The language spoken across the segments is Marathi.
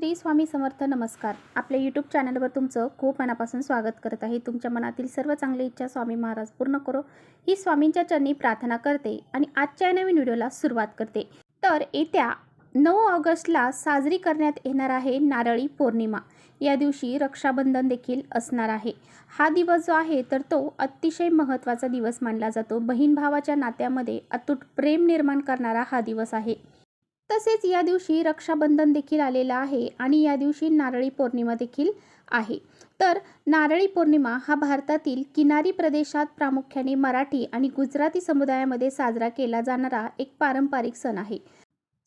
श्री स्वामी समर्थ नमस्कार. आपल्या यूट्यूब चॅनलवर तुमचं खूप मनापासून स्वागत करत आहे. तुमच्या मनातील सर्व चांगली इच्छा स्वामी महाराज पूर्ण करो. ही स्वामींच्या चरणी प्रार्थना करते आणि आजच्या नवीन व्हिडिओला सुरुवात करते. तर येत्या नऊ ऑगस्टला साजरी करण्यात येणार आहे नारळी पौर्णिमा. या दिवशी रक्षाबंधन देखील असणार आहे. हा दिवस जो आहे तर तो अतिशय महत्त्वाचा दिवस मानला जातो. बहीण भावाच्या नात्यामध्ये अतूट प्रेम निर्माण करणारा हा दिवस आहे. तसेच या दिवशी रक्षाबंधन देखील आलेलं आहे आणि या दिवशी नारळी पौर्णिमा देखील आहे. तर नारळी पौर्णिमा हा भारतातील किनारी प्रदेशात प्रामुख्याने मराठी आणि गुजराती समुदायामध्ये साजरा केला जाणारा एक पारंपरिक सण आहे.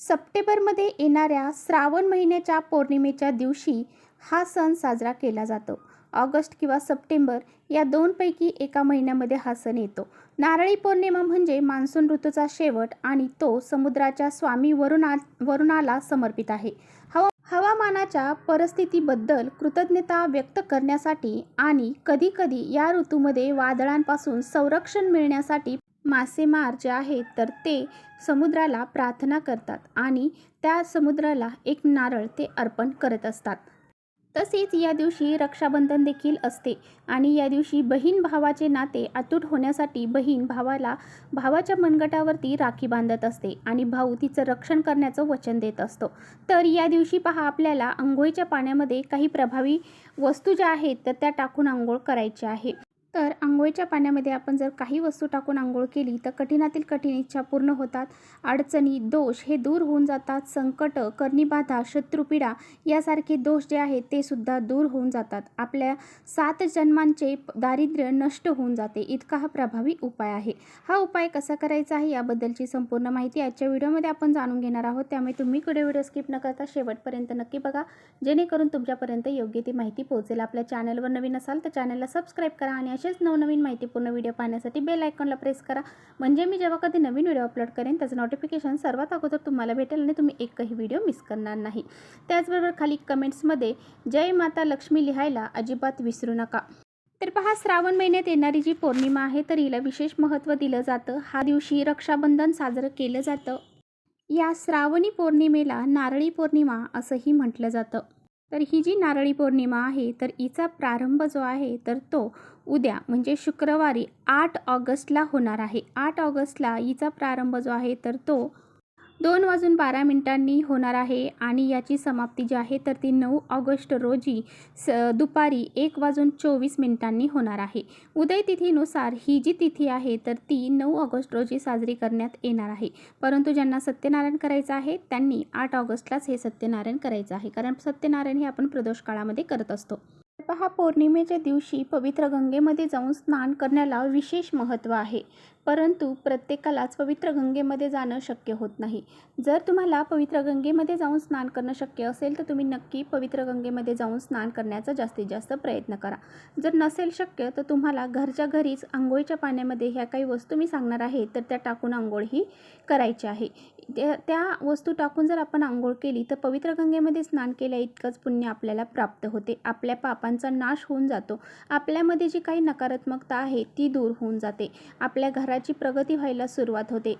सप्टेंबरमध्ये येणाऱ्या श्रावण महिन्याच्या पौर्णिमेच्या दिवशी हा सण साजरा केला जातो. ऑगस्ट किंवा सप्टेंबर या दोनपैकी एका महिन्यामध्ये हा सण येतो. नारळी पौर्णिमा म्हणजे मान्सून ऋतूचा शेवट आणि तो समुद्राच्या स्वामी वरुणा वरुणाला समर्पित आहे. हवा हवामानाच्या परिस्थितीबद्दल कृतज्ञता व्यक्त करण्यासाठी आणि कधीकधी या ऋतूमध्ये वादळांपासून संरक्षण मिळण्यासाठी मासेमार जे आहेत तर ते समुद्राला प्रार्थना करतात आणि त्या समुद्राला एक नारळ ते अर्पण करत असतात. तसेच या दिवशी रक्षाबंधन देखील असते आणि या दिवशी बहीण भावाचे नाते अतूट होण्यासाठी बहीण भावाला भावाच्या मनगटावरती राखी बांधत असते आणि भाऊ तिचं रक्षण करण्याचं वचन देत असतो. तर या दिवशी पहा आपल्याला आंघोळीच्या पाण्यामध्ये काही प्रभावी वस्तू ज्या आहेत तर त्या टाकून आंघोळ करायची आहे. तर आंघोळीच्या पाण्यामध्ये आपण जर काही वस्तू टाकून आंघोळ केली तर कठीणातील कठीण इच्छा पूर्ण होतात. अडचणी दोष हे दूर होऊन जातात. संकट करणीबाधा शत्रुपीडा यासारखे दोष जे आहेत ते सुद्धा दूर होऊन जातात. आपल्या सात जन्मांचे दारिद्र्य नष्ट होऊन जाते. इतका हा प्रभावी उपाय आहे. हा उपाय कसा करायचा आहे याबद्दलची संपूर्ण माहिती आजच्या व्हिडिओमध्ये आपण जाणून घेणार आहोत. त्यामुळे तुम्ही कुठे व्हिडिओ स्किप न करता शेवटपर्यंत नक्की बघा. जेणेकरून तुमच्यापर्यंत योग्य ती माहिती पोहोचेल. आपल्या चॅनलवर नवीन असाल तर चॅनलला सबस्क्राईब करा आणि असेच नवनवीन माहितीपूर्ण व्हिडिओ पाहण्यासाठी बेल आयकॉनला प्रेस करा. म्हणजे मी जेव्हा कधी नवीन व्हिडिओ अपलोड करेन त्याचं नोटिफिकेशन सर्वात अगोदर तुम्हाला भेटेल आणि तुम्ही एकही व्हिडिओ मिस करणार नाही. त्याचबरोबर खाली कमेंट्समध्ये जय माता लक्ष्मी लिहायला अजिबात विसरू नका. तर पहा श्रावण महिन्यात येणारी जी पौर्णिमा आहे तर हिला विशेष महत्त्व दिलं जातं. हा दिवशी रक्षाबंधन साजरं केलं जातं. या श्रावणी पौर्णिमेला नारळी पौर्णिमा असंही म्हटलं जातं. तर ही जी नारळी पौर्णिमा आहे तर हिचा प्रारंभ जो आहे तर तो उद्या म्हणजे शुक्रवारी आठ ऑगस्टला होणार आहे. आठ ऑगस्टला हिचा प्रारंभ जो आहे तर तो दोन वाजून बारा मिनिटांनी होणार आहे आणि याची समाप्ती जी आहे तर ती नऊ ऑगस्ट रोजी स दुपारी एक वाजून चोवीस मिनिटांनी होणार आहे. उदय तिथीनुसार ही जी तिथी आहे तर ती नऊ ऑगस्ट रोजी साजरी करण्यात येणार आहे. परंतु ज्यांना सत्यनारायण करायचं आहे त्यांनी आठ ऑगस्टलाच हे सत्यनारायण करायचं आहे. कारण सत्यनारायण हे आपण प्रदोष काळामध्ये करत असतो. पहा पौर्णिमेच्या दिवशी पवित्र गंगेमध्ये जाऊन स्नान करण्याला विशेष महत्त्व आहे. परंतु प्रत्येकालाच पवित्र गंगेमध्ये जाणं शक्य होत नाही. जर तुम्हाला पवित्र गंगेमध्ये जाऊन स्नान करणं शक्य असेल तर तुम्ही नक्की पवित्र गंगेमध्ये जाऊन स्नान करण्याचा जास्तीत जास्त प्रयत्न करा. जर नसेल शक्य तर तुम्हाला घरच्या घरीच आंघोळीच्या पाण्यामध्ये ह्या काही वस्तू मी सांगणार आहे तर त्या टाकून आंघोळ ही करायची आहे. त्या त्या वस्तू टाकून जर आपण आंघोळ केली तर पवित्र गंगेमध्ये स्नान केल्या इतकंच पुण्य आपल्याला प्राप्त होते. आपल्या पापांचा नाश होऊन जातो. आपल्यामध्ये जी काही नकारात्मकता आहे ती दूर होऊन जाते. आपल्या घराची प्रगती व्हायला सुरुवात होते.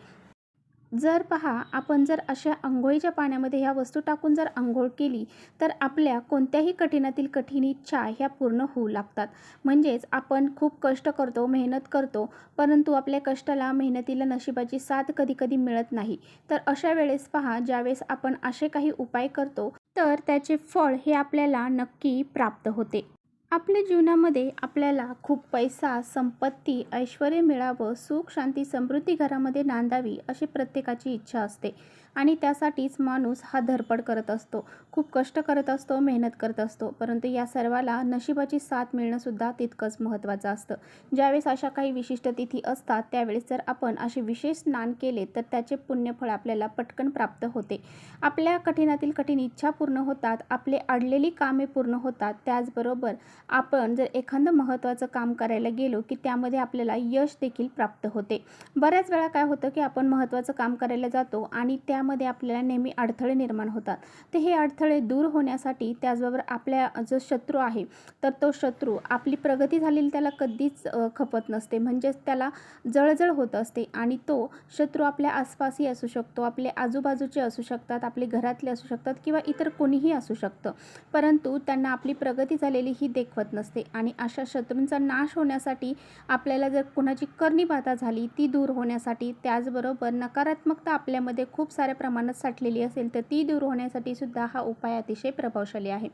जर पहा आपण जर अशा आंघोळीच्या पाण्यामध्ये ह्या वस्तू टाकून जर आंघोळ केली तर आपल्या कोणत्याही कठीणातील कठीण इच्छा ह्या पूर्ण होऊ लागतात. म्हणजेच आपण खूप कष्ट करतो मेहनत करतो परंतु आपल्या कष्टाला मेहनतीला नशिबाची साथ कधी कधी मिळत नाही. तर अशा वेळेस पहा ज्यावेळेस आपण असे काही उपाय करतो तर त्याचे फळ हे आपल्याला नक्की प्राप्त होते. आपल्या जीवनामध्ये आपल्याला खूप पैसा संपत्ती ऐश्वर मिळावं सुख शांती समृद्धी घरामध्ये नांदावी अशी प्रत्येकाची इच्छा असते. आणि त्यासाठीच माणूस हा धडपड करत असतो. खूप कष्ट करत असतो मेहनत करत असतो. परंतु या सर्वाला नशिबाची साथ मिळणंसुद्धा तितकंच महत्त्वाचं असतं. ज्यावेळेस अशा काही विशिष्ट तिथी असतात त्यावेळेस जर आपण असे विशेष स्नान केले तर त्याचे पुण्यफळ आपल्याला पटकन प्राप्त होते. आपल्या कठीणातील कठीण इच्छा पूर्ण होतात आपले अडलेली कामे पूर्ण होतात त्याचबरोबर आपण जर एखादं महत्त्वाचं काम करायला गेलो की त्यामध्ये आपल्याला यश देखील प्राप्त होते. बऱ्याच वेळा काय होतं की आपण महत्त्वाचं काम करायला जातो आणि त्यामध्ये आपल्याला नेहमी अडथळे निर्माण होतात. तर हे अडथळे दूर होण्यासाठी त्याचबरोबर आपल्या जो शत्रू आहे तर तो शत्रू आपली प्रगती झालेली त्याला कधीच खपत नसते. म्हणजेच त्याला जळजळ होत असते आणि तो शत्रू आपल्या आसपासही असू शकतो आपले आजूबाजूचे असू शकतात आपले घरातले असू शकतात किंवा इतर कोणीही असू शकतं. परंतु त्यांना आपली प्रगती झालेली ही देख देखवत नसते आणि अशा शत्रूंचा नाश होण्यासाठी आपल्याला जर कुणाची करणी बाधा झाली ती दूर होण्यासाठी त्याचबरोबर नकारात्मकता आपल्यामध्ये खूप साऱ्या प्रमाणात साठलेली असेल तर ती दूर होण्यासाठी सुद्धा हा उपाय अतिशय प्रभावशाली आहे.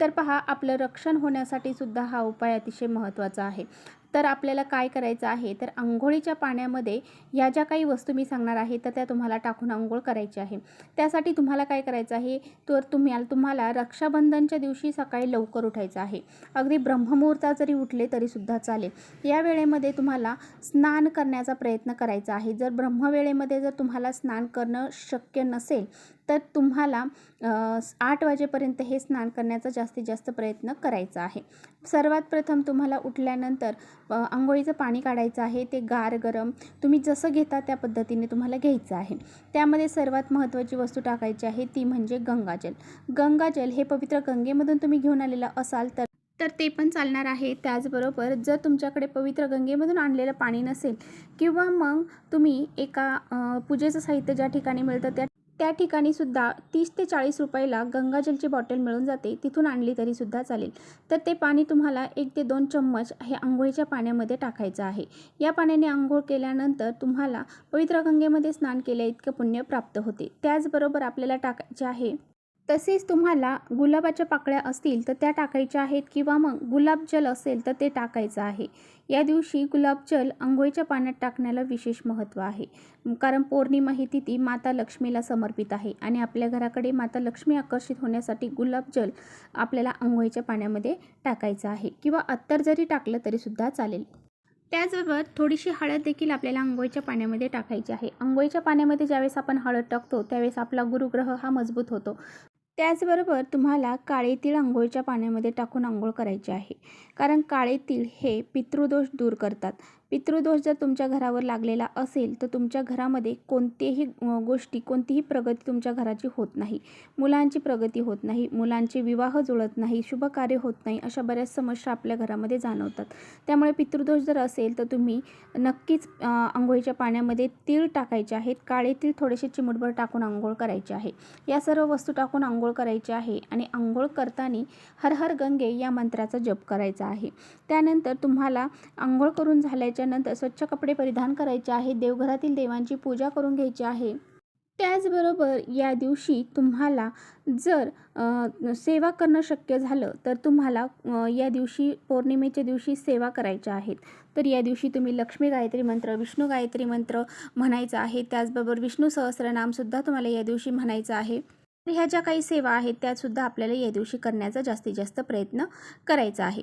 तर पहा आपलं रक्षण होण्यासाठी सुद्धा हा उपाय अतिशय महत्त्वाचा आहे. तर आपल्याला काय करायचं आहे? तर आंघोळीच्या पाण्यामध्ये ह्या ज्या काही वस्तू मी सांगणार आहे तर त्या तुम्हाला टाकून आंघोळ करायची आहे. त्यासाठी तुम्हाला काय करायचं आहे? तर तुम्ही तुम्हाला रक्षाबंधनच्या दिवशी सकाळी लवकर उठायचं आहे. अगदी ब्रह्ममुहूर्ता जरी उठले तरीसुद्धा चालेल. या वेळेमध्ये तुम्हाला स्नान करण्याचा प्रयत्न करायचा आहे. जर ब्रह्मवेळेमध्ये जर तुम्हाला स्नान करणं शक्य नसेल तर तुम्हाला आठ वाजेपर्यंत हे स्नान करण्याचा जास्तीत जास्त प्रयत्न करायचा आहे. सर्वात प्रथम तुम्हाला उठल्यानंतर आंघोळीचं पाणी काढायचं आहे ते गार गरम तुम्ही जसं घेता त्या पद्धतीने तुम्हाला घ्यायचं आहे. त्यामध्ये सर्वात महत्त्वाची वस्तू टाकायची आहे ती म्हणजे गंगाजल गंगाजल हे पवित्र गंगेमधून तुम्ही घेऊन आलेलं असाल तर तर ते पण चालणार आहे. त्याचबरोबर जर तुमच्याकडे पवित्र गंगेमधून आणलेलं पाणी नसेल किंवा मग तुम्ही एका पूजेचं साहित्य ज्या ठिकाणी मिळतं त्या त्या ठिकाणी सुद्धा तीस ते चाळीस रुपयाला गंगाजलची बॉटल मिळून जाते. तिथून आणली तरीसुद्धा चालेल. तर ते पाणी तुम्हाला एक ते दोन चम्मच हे आंघोळीच्या पाण्यामध्ये टाकायचं आहे. या पाण्याने आंघोळ केल्यानंतर तुम्हाला पवित्र गंगेमध्ये स्नान केल्या इतकं पुण्य प्राप्त होते. त्याचबरोबर आपल्याला टाकायचे आहे तसेच तुम्हाला गुलाबाच्या पाकळ्या असतील तर त्या टाकायच्या आहेत किंवा मग गुलाबजल असेल तर ते टाकायचं आहे. या दिवशी गुलाबजल आंघोळीच्या पाण्यात टाकण्याला विशेष महत्त्व आहे. कारण पौर्णिमा ही तिथी माता लक्ष्मीला समर्पित आहे आणि आपल्या घराकडे माता लक्ष्मी आकर्षित होण्यासाठी गुलाबजल आपल्याला आंघोळीच्या पाण्यामध्ये टाकायचं आहे किंवा अत्तर जरी टाकलं तरीसुद्धा चालेल. त्याचबरोबर थोडीशी हळद देखील आपल्याला आंघोळीच्या पाण्यामध्ये टाकायची आहे. आंघोळीच्या पाण्यामध्ये ज्यावेळेस आपण हळद टाकतो त्यावेळेस आपला गुरुग्रह हा मजबूत होतो. त्याचबरोबर तुम्हाला काळे तीळ आंघोळीच्या पाण्यामध्ये टाकून आंघोळ करायची आहे. कारण काळे तीळ हे पितृदोष दूर करतात. पितृदोष जर तुमच्या घरावर लागलेला असेल तर तुमच्या घरामध्ये कोणतेही गोष्टी कोणतीही प्रगती तुमच्या घराची होत नाही. मुलांची प्रगती होत नाही मुलांचे विवाह जुळत नाही शुभकार्य होत नाही अशा बऱ्याच समस्या आपल्या घरामध्ये जाणवतात. त्यामुळे पितृदोष जर असेल तर तुम्ही नक्कीच आंघोळीच्या पाण्यामध्ये तीळ टाकायचे आहेत. काळे तीळ थोडेसे चिमूटभर टाकून आंघोळ करायचे आहे. या सर्व वस्तू टाकून आंघोळ करायची आहे आणि आंघोळ करताना हर हर गंगे या मंत्राचा जप करायचा आहे. त्यानंतर तुम्हाला आंघोळ करून झाल्याच्या नंतर स्वच्छ कपडे परिधान करायचे आहे देवघरातील देवांची पूजा करून घ्यायची आहे. त्याचबरोबर या दिवशी तुम्हाला जर सेवा करणं शक्य झालं तर तुम्हाला या दिवशी पौर्णिमेच्या दिवशी सेवा करायच्या आहेत. तर या दिवशी तुम्ही लक्ष्मी गायत्री मंत्र विष्णू गायत्री मंत्र म्हणायचं आहे. त्याचबरोबर विष्णू सहस्रनामसुद्धा तुम्हाला या दिवशी म्हणायचं आहे. तर ह्या ज्या काही सेवा आहेत त्यासुद्धा आपल्याला या दिवशी करण्याचा जास्तीत जास्त प्रयत्न करायचा आहे.